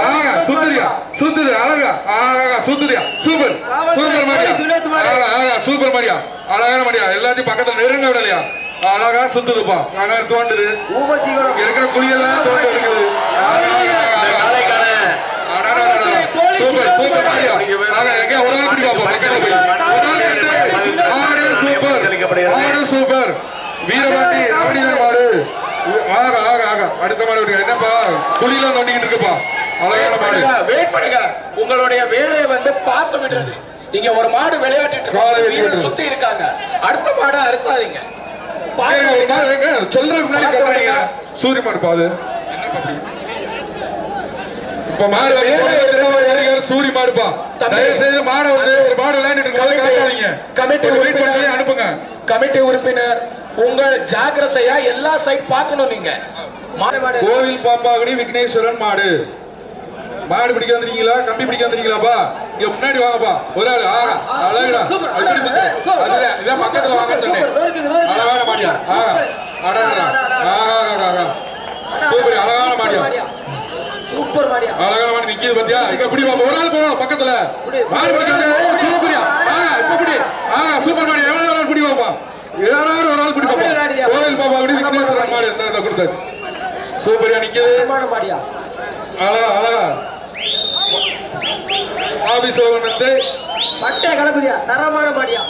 ஆகா சுத்துதியா சுத்துது அழகா ஆகா சுத்துதியா சூப்பர் சூப்பர் மாரியா ஆகா சூப்பர் மாரியா அழகான மாரியா எல்லாத்தையும் பக்கத்துல நெருங்க விடலையா? அழகா சுத்துதுப்பா அழகா தோண்டுது. இருக்கிற குழியெல்லாம் தோண்டு இருக்குது. சூப்பர் சூப்பர் மாரியா. ஆகா எங்க ஒரு ஆள் பிடி பாப்போம் பக்கத்துல போய். ஆடு சூப்பர். வீரபாண்டி மாடு ஆக ஆக ஆக அடுத்த மாடு என்னப்பா? குழியெல்லாம் தோண்டிக்கிட்டு இருக்குப்பா. வெயிட் பண்ணுங்க. உங்களுடைய வேலையை வந்து பார்த்து விடுறது. நீங்க ஒரு மாடு விளையாடிட்டு வீரர் விடுறது. சுத்தி இருக்காங்க. அடுத்த மாடை அறுத்தாதீங்க. சொல்றதுக்கு. சூரிய மாடு பாது. இப்ப மாடு சூரிய மாடுப்பா. தயவு செய்து மாடை வந்து ஒரு மாடு காட்டாதீங்க கமிட்டி வெயிட் பண்ணி உறுப்பினர். அனுப்புங்க. கமிட்டி உறுப்பினர் உங்கள் ஜாக்கிரதையா எல்லா சைட் பார்க்கணும் நீங்க. கோவில் பாம்பாகுடி விக்னேஸ்வரன் மாடு. மாடு பிடிக்க வந்திருக்கீங்களா? கம்பி பிடிக்க வந்திருக்கீங்களாப்பா? இங்க முன்னாடி வாங்கப்பா. ஒரு ஆள். ஆகா. அழகுடா. சூப்பர். அது எப்படி சுத்து? அதுதான் இதான் பக்கத்துல வாங்கன்னு சொன்னேன். அழகான மாடியா? ஆகா அடடா ஆகா சூப்பர். அழகான மாடியா? சூப்பர் மாடியா? அழகான மாடி நிக்கிது பாத்தியா? இங்க பிடி பாப்பா. ஒரு ஆள் போறோம் பக்கத்துல. மாடு பிடிக்கிறது சூப்பரியா. ஆ இப்ப பிடி. ஆ சூப்பர் மாடி எவ்வளவு ஒரு ஆள் பிடி பாப்பா. யாராவது ஒரு ஆள் பிடி பாப்பா. கோவில் பாம்பாகுடி விக்னேஸ்வரன் மாடு கொடுத்தாச்சு? சூப்பரியா நிக்குது. அழகா அழகா. ஆபீஸ் வந்து பட்டை கலப்புதியா தரமான மாடியா?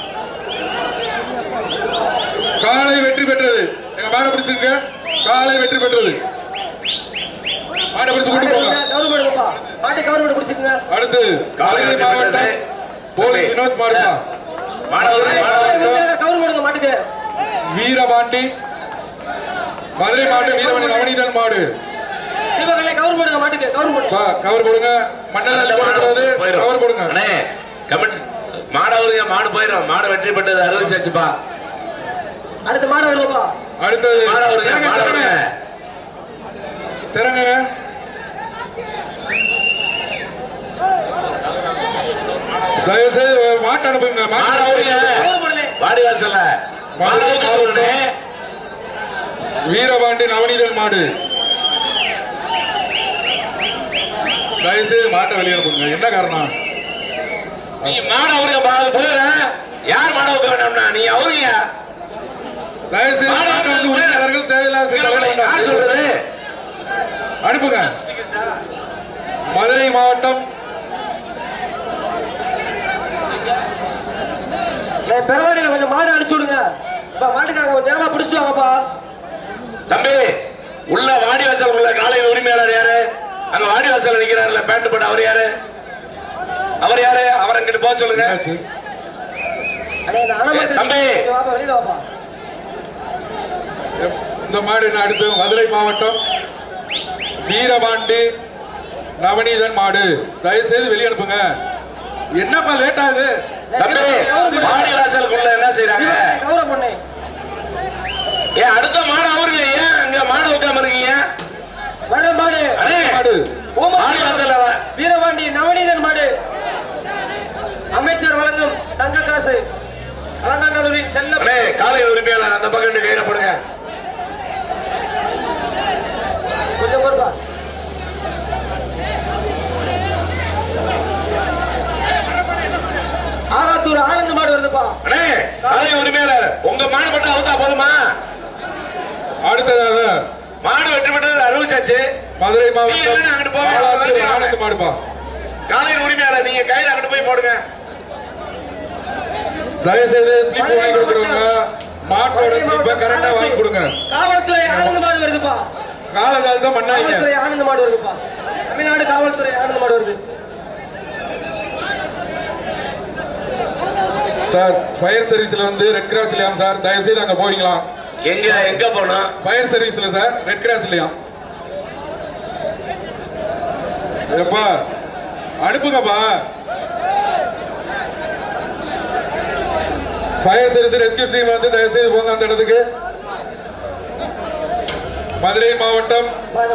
காலை வெற்றி பெற்றது. எங்க மாடை பிடிச்சிருக்க? காலை வெற்றி பெற்றது. மாடை பிடிச்சு கொண்டு போங்க. மாட்டை கவர்மெண்ட் பிடிச்சிக்கங்க அடுத்து காலை காலை வெற்றி மாவட்டம் பெற்றது. போலீஸ் வினோத் மாணவர்கள் கவர்மெண்ட் மாட்டுக்கு? வீரபாண்டி. மதுரை மாவட்டம் வீரபாண்டி நவநீதன் மாடு. தீபகலை கவர்மெண்ட் மாட்டுக்கு கவர் போடுங்க கவர் போடுங்க. மாடவருங்க மாடு போயிடும் மாடு வெற்றி பெற்றது அறிவிச்சாச்சுப்பா அடுத்த மாடு வருவாப்பா அடுத்தது. மாடவருங்க திறங்க, மாடவருங்க திறங்க. திறங்க தயவு செய்து மாட்டு அனுப்புங்க மாடவருங்க மாட்டு வாடி வாசல்ல சொல்றேன் வீரபாண்டி நவநீதன் மாடு. தயவு செய்து மாட்டை வெளியே அனுப்புங்க என்ன காரணம்? நீ மாடவருங்க பாது போயிடுறேன் யார் மாடவருக்கு வேண்டாம்னா? நீ அவருங்க. தயவு செய்து மாட்டை வந்து உரிமையாளர்கள் தேவையில்லாத. சொல்றது? அனுப்புங்க. மதுரை மாவட்டம் பெருவாடியில கொஞ்சம் மாடு அனுப்பிச்சு விடுங்க. இப்ப மாட்டுக்காரங்க கொஞ்சம் நேரமா பிடிச்சு வாங்கப்பா. தம்பி உள்ள வாடி வாசல் உள்ள காலையில் உரிமையாளர் யாரு? அங்க வாடி வாசல்ல நிக்கிறாருல பேண்ட் போட்டு அவர் யாரு? அவர் யாரு? அவர் அங்கிட்டு போக சொல்லுங்க. தம்பி. இந்த மாடு அடுத்து? மதுரை மாவட்டம் வீரபாண்டி நவநீதன் மாடு. தயவு செய்து வெளியே அனுப்புங்க. என்னப்பா லேட் ஆகுது? தம்பி வாசலுக்குள்ள என்ன செய்யறாங்க ஏன் அடுத்த மாடு அவருங்க. ஏன் அங்க மாடு வைக்காம இருக்கீங்க வர மாடு. மாடு. வீரபாண்டி நவநீதன் மாடு. அமைச்சர் வழங்கும் தங்க காசு. அலங்காநல்லூரின் செல்ல காலையில் உரிமையாளர் அந்த பக்கம் கையில போடுங்க கொஞ்சம் பொறுப்பா ஆலாத்தூர் ஆனந்த மாடு வருதுப்பா அண்ணே காலை உரிமையாளர் உங்க மாடு மட்டும் அவுத்தா போதுமா அடுத்ததாக மாடு வெற்றி பெற்றது அறிவிச்சாச்சு மதுரை நீங்க என்ன அங்கிட்டு போங்க? மாவட்டம் வாங்க. ஆனந்த மாடுப்பா காலையில் உரிமையாளர் நீங்க கையில அங்கிட்டு போய் போடுங்க தயவு செய்து ஸ்லிப் வாங்கி கொடுக்குறவங்க மாட்டோட ஸ்லிப்பை கரெக்டா வாங்கி கொடுங்க. காவல்துறை ஆனந்த மாடு வருதுப்பா. காலகாலத்தை மண்ணாங்க காவல்துறை ஆனந்த மாடு வருதுப்பா. தமிழ்நாடு காவல்துறை ஆனந்த மாடு வருது. சார் ஃபயர் சர்வீஸ்ல வந்து ரெட் கிராஸ் இல்லையா சார்? தயவு செய்து அங்க போறீங்களா? எங்க எங்க போனோம் ஃபயர் சர்வீஸ்ல சார் ரெட் கிராஸ் இல்லையா? எப்பா அனுப்புங்கப்பா. ஃபயர் சர்வீஸ் ரெஸ்கியூ டீம் வந்து தயவு செய்து போங்க அந்த இடத்துக்கு. மதுரை மாவட்டம்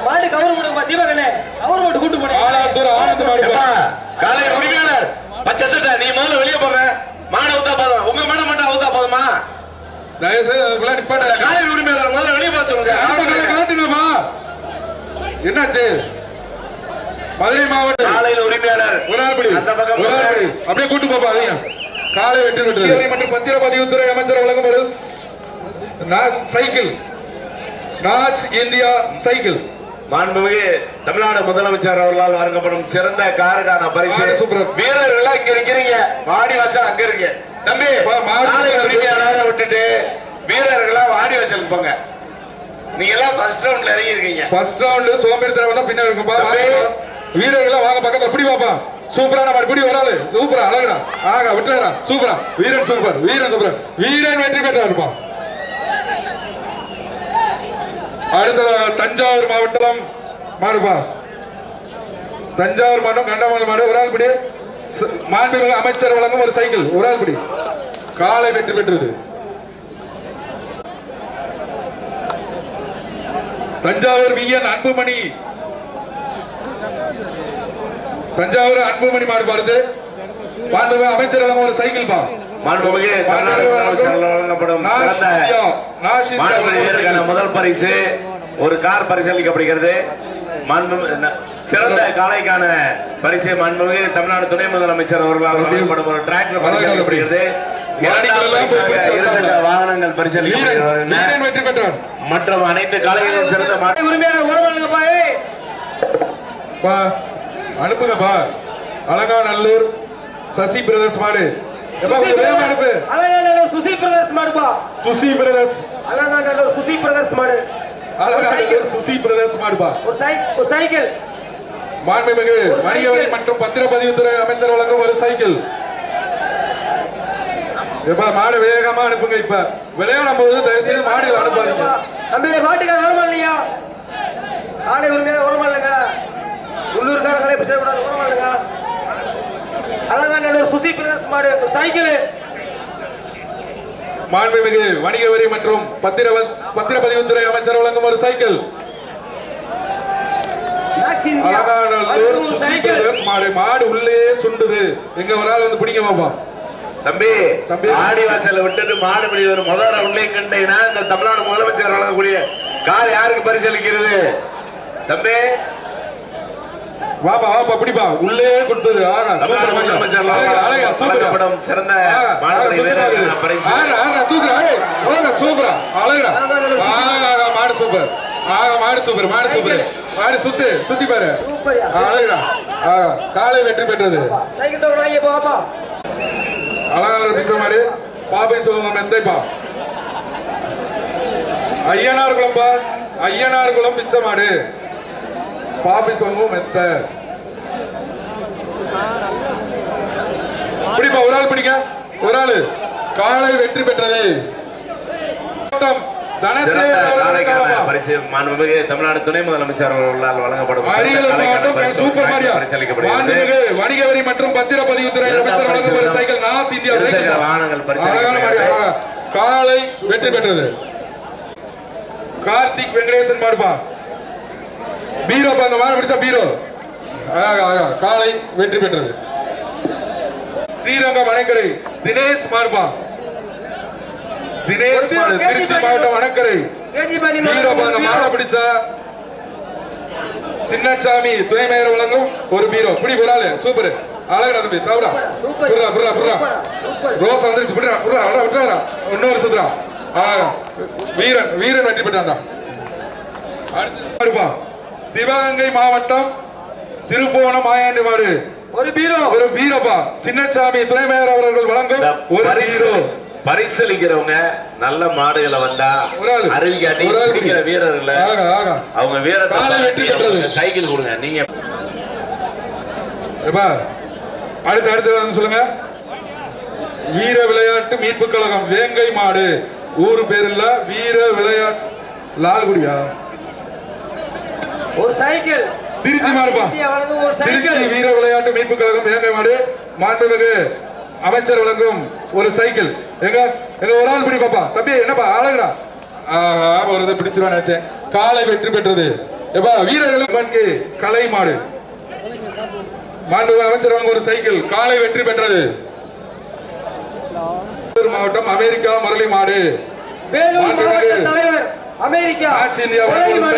மாடு கவர் பண்ணுங்கப்பா தீபகண்ணே. கவர் போட்டு கூட்டு போனேன். ஆலாத்தூர் ஆனந்த எப்பா காலையில் உரிமையாளர் பச்சை சட்டை நீ முதல்ல வெளியே போங்க. மாடு அவுத்தா போதும்? உங்க மாடை மட்டும் அவுத்தா போதுமா? தயவு செய்து அதுக்குள்ள நிப்பாட்ட. காலையில் உரிமையாளர் முதல்ல வெளியே போக சொல்லுங்க. காட்டுங்கப்பா என்னாச்சு? மதுரை மாவட்டம். காலையில் உரிமையாளர். ஒரு பிடி அப்படியே கூட்டு போப்பா அதையும். காலை வெற்றி பெற்றது மற்றும் பத்திரப்பதிவுத்துறை அமைச்சர் நாஸ் சைக்கிள். Nash India cycle. மாண்புமிகு தமிழ்நாடு முதலமைச்சர் அவர்களால் வழங்கப்படும் சிறந்த காருக்கான பரிசு. வீரர்கள் இங்க இருக்கிறீங்க. வாடி வாசல் அங்க இருக்கு. தம்பி விட்டுட்டு வீரர்களா வாடி வாசலுக்கு போங்க. நீங்க எல்லாம் ஃபர்ஸ்ட் ரவுண்ட்ல இறங்கி இருக்கீங்க ஃபர்ஸ்ட் ரவுண்ட் சோம்பேறித்தனம் தான் பின்னாடி இருக்கும்பா தம்பி. வீரர்கள் வாங்க பக்கத்துல பிடி பாப்பா சூப்பரா நம்ம பிடி வராது. சூப்பரா அழகுடா. ஆகா விட்டுறா சூப்பரா. வீரன் சூப்பர் வீரன் சூப்பர். வீரன் வெற்றி பெற்றா இருப்பான். அடுத்ததாக தஞ்சாவூர் மாவட்டம் மாடுப்பா தஞ்சாவூர் மாவட்டம் கண்டமங்கலம் மாடு ஒரு ஆள் பிடி மாண்புமிகு அமைச்சர் வழங்கும் ஒரு சைக்கிள் ஒரு ஆள் பிடி காலை வெற்றி பெற்றது. தஞ்சாவூர் விஎன் அன்புமணி. தஞ்சாவூர் அன்புமணி மாடு பாருது மாண்புமிகு அமைச்சர் வழங்கும் ஒரு சைக்கிள் பா மாண்புமிகு தமிழ்நாடு முதலமைச்சர் வழங்கப்படும் மாண்புமிகு. முதல் பரிசு ஒரு கார் பரிசளிக்கப்படுகிறது. சிறந்த காலைக்கான பரிசு மாண்புமிகு தமிழ்நாடு துணை முதலமைச்சர் அவர்களால் வழங்கப்படும் ஒரு டிராக்டர் பரிசளிக்கப்படுகிறது. வாகனங்கள் பெற்றார். மற்றும் அனைத்து காலைகளிலும் சிறந்த மா- அனுப்புங்கப்பா அலங்காநல்லூர் சசி பிரதர்ஸ் மாடு. அலங்காநல்லூர் சுசி பிரதர்ஸ் மாடுப்பா சுசி பிரதர்ஸ் அலங்காநல்லூர் சுசி பிரதர்ஸ். மாடு. அலங்காநல்லூர் சுசி பிரதர்ஸ் மாடுப்பா ஒரு சை ஒரு சைக்கிள். மாண்புமிகு ஒரு வணிக வரி சைக்கிள். மற்றும் பத்திரப்பதிவுத்துறை அமைச்சர் வழங்கும் ஒரு சைக்கிள். எப்பா மாடு வேகமா அனுப்புங்க இப்ப. விளையாடும் போது தயவு செய்து மாடுகள் அனுப்பாதீங்க. தம்பி மாட்டுக்கார ஓரமா இல்லையா? ஆடை உரிமையாளர் ஓரமா இல்லைங்க? உள்ளூர்காரங்களே இப்ப செய்யக்கூடாது. ஓரமா இல்லைங்க அலங்காநல்லூர் சுசி பிரதர்ஸ் மாடு சைக்கிள். மாண்புமிகு வணிக வரி மற்றும் பத்திர பத்திரப்பதிவுத்துறை அமைச்சர் வழங்கும் ஒரு சைக்கிள். மாடு மாடு உள்ளே சுண்டுது. எங்க ஒரு ஆள் வந்து பிடிங்க பாப்பா. தம்பி தம்பி. ஆடி வாசல விட்டுட்டு மாடுபிடி ஒரு ரவுண்ட்லே கண்டீங்கன்னா இந்த தமிழ்நாடு முதலமைச்சர் வழங்கக்கூடிய கார் யாருக்கு பரிசளிக்கிறது? தம்பி வாப்பா வாப்பா பிடிப்பா. உள்ளே கொடுத்தது. ஆகா சூப்பர் அழகா, அழகா, சிறந்த அழகா, ஆகா, ஆகா, மாடு சூப்பர். ஆகா மாடு சூப்பர் மாடு சூப்பர். மாடு சுத்து சுத்தி பாரு. அழகுடா. ஆகா காலை வெற்றி பெற்றது. அழகான பிச்ச மாடு. பாபை சோகம் மெத்தைப்பா. ஐயனார் குளம்பா. ஐயனார் குளம் பிச்சை மாடு. பாபி சோகம் மெத்த. பிடிப்பா ஒரு ஆள் பிடிக்க ஒரு ஆளு. காலை வெற்றி பெற்றது. தமிழ்நாடு துணை முதலமைச்சர் அவர்களால் வழங்கப்படும் வணிக வரி மற்றும் பத்திரப்பதிவுத்துறை அமைச்சர் சைக்கிள் நாஸ் இந்தியா. வாகனங்கள் அழகா. காலை வெற்றி பெற்றது. கார்த்திக் வெங்கடேசன் மாடுப்பா பீரோ அந்த மாடு பிடிச்சா பீரோ. அழகா, அழகா. காலை வெற்றி பெற்றது. ஸ்ரீரங்கம் அணைக்கரை தினேஷ் மாடுப்பா தினேஷ் திருச்சி மாவட்டம் அணைக்கரை. பீரோ அந்த மாடை பிடிச்சா சின்னச்சாமி துணை மேயர் வழங்கும் ஒரு பீரோ. பிடி ஒரு ஆளு. சூப்பர். அழகா தம்பி சூப்பர் புர்ரா புர்ரா புர்ரா ரோஸ் வந்துருச்சு விடுறா விடுறா விடுறா விட்டுறா இன்னொரு வீரன் வீரன் வெற்றி பெற்றான்டா. அடுத்து சிவகங்கை மாவட்டம் திருப்போணம் மாயாண்டி மாடு ஒரு பீரோ. ஒரு வீரப்பா சின்னசாமி துணை மேயர் அவர்கள் வழங்கும் ஒரு ஹீரோ பரிசளிக்கிறவங்க நல்ல மாடுகளை வந்தா ஆளு. பிடிக்கிற வீரர்களை அவங்க வீரத்தை சைக்கிள் கொடுங்க. நீங்க எப்பா அடுத்து அடுத்து சொல்லுங்க. வீர விளையாட்டு மீட்பு கழகம் வேங்கை மாடு. ஊரு பேர் இல்ல வீர விளையாட்டு லால்குடியா? ஒரு சைக்கிள். திருச்சி ஒரு திருச்சி சைக்கிள். வீர விளையாட்டு மீட்பு கழகம் வேங்கை மாடு மாண்புமிகு அமைச்சர் வழங்கும் ஒரு சைக்கிள். எங்க எங்க ஒரு ஆள் பிடி பாப்பா. தம்பி என்னப்பா ஆளுங்கடா. ஆஹா, ஒரு இதை பிடிச்சிருவான்னு நினைச்சேன். காலை வெற்றி பெற்றது. எப்பா வீரர்களுக்கு கலை மாடு. மாண்புமிகு அமைச்சர் வழங்கும் ஒரு சைக்கிள். காலை வெற்றி பெற்றது. மாவட்டம் அமெரிக்கா முரளி மாடு. வேலூர் மாவட்ட. தலைவர் அமெரிக்கா ஆட்சி இந்தியா.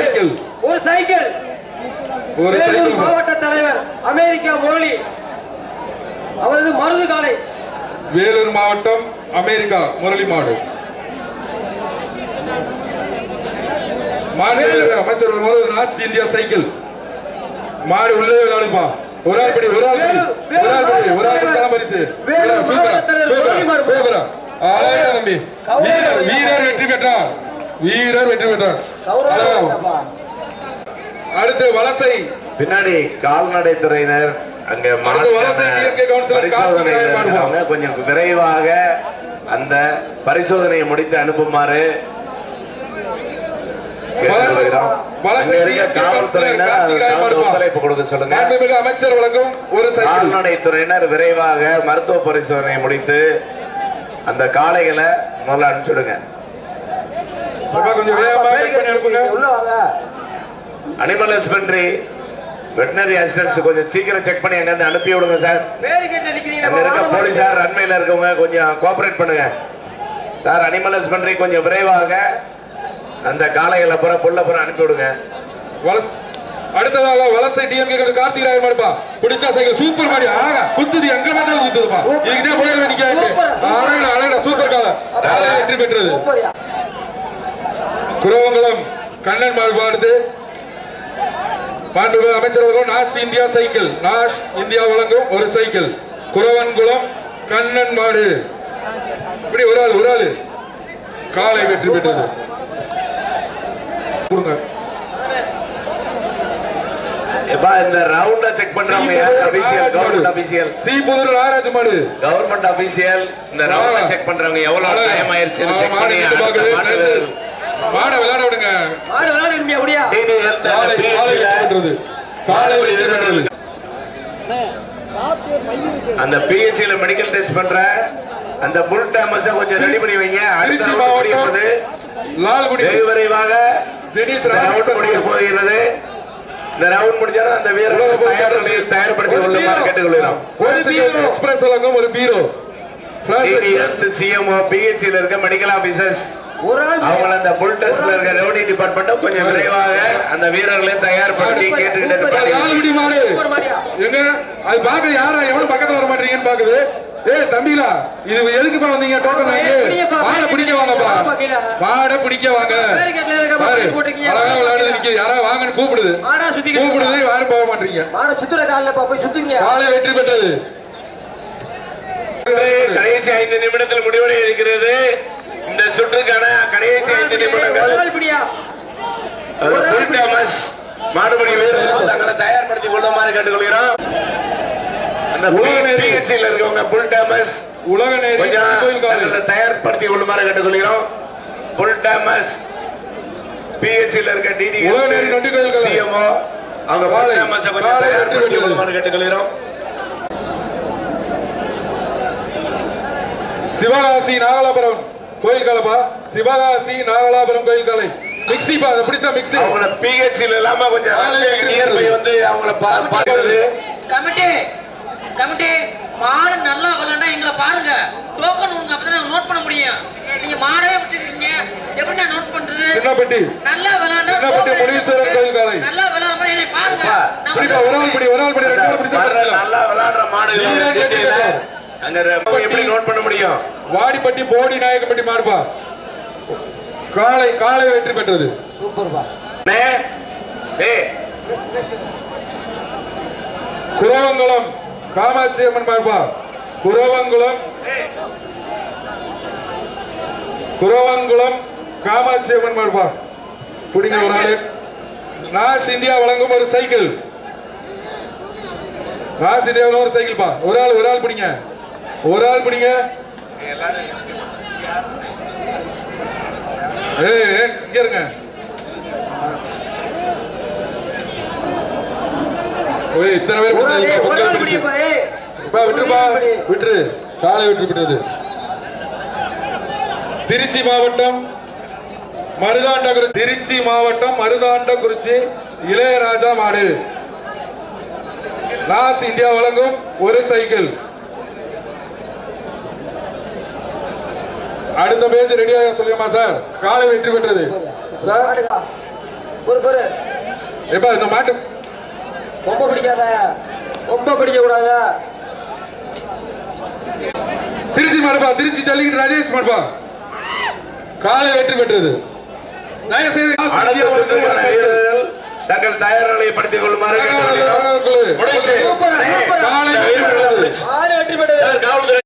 சைக்கிள். ஒரு சைக்கிள். ஒரு வேலூர் மாவட்ட தலைவர் அமெரிக்கா முரளி அவரது மருது காலை. வேலூர் மாவட்டம் அமெரிக்கா முரளி மாடு. மாடு அமைச்சர் நாட்சி இந்தியா சைக்கிள். மாடு உள்ளே விளையாடுப்பா. ஒரு ஆள் படி ஒரு ஆள் படி. ஒரு ஆள் படி ஒரு ஆள் படி பரிசு வேலூர் சூப்பரா மாவட்டத்தில் சூப்பரா முரளி மாடு. சூப்பரா. அழகா தம்பி. வீரர் வீரர் வெற்றி பெற்றார். வீரர் வெற்றி பெற்றார். அடுத்து வலசை. பின்னாடி கால்நடை துறையினர் அங்க பரிசோதனை கொஞ்சம் விரைவாக அந்த பரிசோதனையை முடித்து அனுப்புமாறு அமைச்சர் வழங்கும் ஒரு சைக்கிள். கால்நடை துறையினர் விரைவாக மருத்துவ பரிசோதனை முடித்து அந்த காளைகளை முதல்ல அனுப்பிச்சுடுங்க. கொஞ்சம் உள்ள வாங்க. அனிமல் ஹஸ்பண்டரி வெட்டினரி அசிஸ்டன்ஸ் கொஞ்சம் சீக்கிரம் செக் பண்ணி இருந்து அனுப்பி விடுங்க சார் அங்க இருக்க போலீசார் அண்மையில இருக்கவங்க கொஞ்சம் கோஆபரேட் பண்ணுங்க. சார் அனிமல் ஹஸ்பண்டரி கொஞ்சம் விரைவாக அந்த காளைகளை புற புள்ள புற அனுப்பி விடுங்க. அடுத்ததாக வலசை டிஎம்கே கார்த்திகராயன் மாடுப்பா. பிடிச்சா சைக்கிள் சூப்பர் மாடி. ஆக குத்துது எங்க மேல குத்துதுப்பா. இதுக்கு தான் போயிட நிக்காங்க அழகா அழகா சூப்பர் கால வெற்றி பெற்றது. குரவங்குளம் கண்ணன் மாடு பாடுது. மாண்புமிகு அமைச்சர் அவர்கள் Nash India cycle. Nash India வழங்கும் ஒரு சைக்கிள். குரவன்குளம் கண்ணன் மாடு. இப்படி ஒரு ஆள் ஒரு ஆள். காலை வெற்றி பெற்றது. கொடுங்க. எப்பா இந்த ரவுண்ட செக் பண்றவங்க யார் official government official C Pudur Naraj மாடு. கவர்மெண்ட் அபிஷியல் இந்த ரவுண்ட செக் பண்றவங்க எவ்வளவு டைம் ஆயிருச்சுன்னு செக் பண்ணி மாட விளையாட விடுங்க மாடு விளையாடுங்க அப்படியா டிடி ஹெல்த் காலை காலை வெற்றி பெற்றது காலை வெற்றி பெற்றது அந்த பிஹெச்ல மெடிக்கல் டெஸ்ட் பண்ற அந்த புல் டேமஸ கொஞ்சம் ரெடி பண்ணி வைங்க. அடுத்த திருச்சி round முடிய மாவட்டம் போது லால்குடி. வெகு விரைவாக ஜெனிஸ் இந்த ரவுண்ட் முடிய போகிறது. இந்த ரவுண்ட் முடிஞ்சாலும் அந்த வீரர்கள் தயார் நிலையில் தயார்படுத்தி கொள்ளுமாறு கேட்டுக்கொள்கிறோம். எக்ஸ்பிரஸ் வழங்கும் ஒரு பீரோ. சிஎம்ஓ பிஹெச்ல இருக்க மெடிக்கல் ஆபீசர்ஸ் ஒரு ஆள் அவங்க அந்த புல் டெஸ்ட்ல இருக்க ரெவன்யூ டிபார்ட்மெண்ட்டும் கொஞ்சம் விரைவாக அந்த வீரர்களை தயார்படுத்தி கேட்டுக்கிட்டு எங்க? அது பாக்க யாரா? எவனும் பக்கத்துல வர மாட்டீங்கன்னு பாக்குது ஏய் தம்பிகளா இது எதுக்குப்பா வந்தீங்க? டோக்கன் வாங்கி. மாடை பிடிக்க வாங்கப்பா. மாடை பிடிக்க வாங்க. பாரு. அழகா விளையாடுது நிக்குது. யாரா வாங்கன்னு கூப்பிடுது. கூப்பிடுது யாரும் போக மாட்டீங்க. மாடு சுத்துற காலில் போய் சுத்துங்க. காலை வெற்றி பெற்றது. கடைசி ஐந்து நிமிடத்தில் முடிவடைய இருக்கிறது. இந்த சுற்றுக்கான கடைசி ஐந்து ஒரு மாடுபடி வீரர்கள் தங்களை தயார்படுத்திக் கொள்ளுமாறு கேட்டுக்கொள்கிறோம். அந்த பிஹெச்சில் இருக்கவங்க புல் டேமஸ் உலக நேரி கொஞ்சம் தயார்படுத்திக் கொள்ளுமாறு கேட்டுக்கொள்கிறோம். புல் டேமஸ் பிஹெச்சில் இருக்க டிடி. சிஎம்ஓ அவங்க புல். டேமஸை கொஞ்சம் தயார்படுத்திக் கொள்ளுமாறு கேட்டுக்கொள்கிறோம். சிவகாசி நாகலாபுரம். கோயில் காலப்பா? சிவகாசி நாகலாபுரம் கோயில் காலை. மிக்ஸி பா அதை பிடிச்சா மிக்ஸி. அவங்கள பிஹெச்சில் இல்லாம கொஞ்சம் நியர்பை வந்து அவங்கள பா- பார்க்கிறது. கமிட்டி. கமிட்டி மாடு நல்லா விளையாண்டா எங்களை பாருங்க. டோக்கன் உங்க அப்பதான் நோட் பண்ண முடியும். நீங்க மாடவே விட்டுருக்கீங்க. எப்படி நான் நோட் பண்றது? சின்னப்பட்டி. நல்லா விளையாண்டா சின்னப்பட்டி token முனீஸ்வரன் கோயில் காலை. நல்லா விளையாட என்னை பாருங்க. பிடிப்பா ஒரு ஆள் பிடி ஒரு ஆள் பிடி ரெண்டு இல்ல. நல்லா விளையாடுற மாடுகளை எப்படி நோட் பண்ண முடியும்? வாடிப்பட்டி போடி நாயக்கம்பட்டி மாடுப்பா காலை காலை வெற்றி பெற்றது. குரவங்குளம் காமாட்சி அம்மன் மாடுப்பா குரவங்குளம் குரவங்குளம் காமாட்சி அம்மன் மாடுப்பா பிடிங்க ஒரு ஆளு. நாஸ் இந்தியா வழங்கும் ஒரு சைக்கிள். நாஸ் இந்தியா வழங்கும் ஒரு சைக்கிள் பா ஒரு ஆள் ஒரு ஆள் பிடிங்க. ஒரு ஆள் பிடிங்க. ஏய் இங்க இருங்க. ஓய் இத்தனை பேர் விட்டுருப்பா விட்டுரு. காலை விட்டு விட்டுறது. திருச்சி மாவட்டம் மருதாண்டகுறிச்சி. திருச்சி மாவட்டம் மருதாண்டகுறிச்சி இளையராஜா மாடு. லாஸ் இந்தியா வழங்கும் ஒரு சைக்கிள். அடுத்த பேஜ் ரெடியாக சொல்லுமா சார் காலை வெற்றி பெற்றது. சார் ஒரு எப்ப இந்த மாட்டு ரொம்ப பிடிக்காத. ரொம்ப பிடிக்க கூடாது திருச்சி மாடுப்பா திருச்சி ஜல்லிக்கட்டு ராஜேஷ் மாடுப்பா. காலை வெற்றி பெற்றது. தங்கள் தயார் நிலையை படுத்திக் கொள்ளுமாறு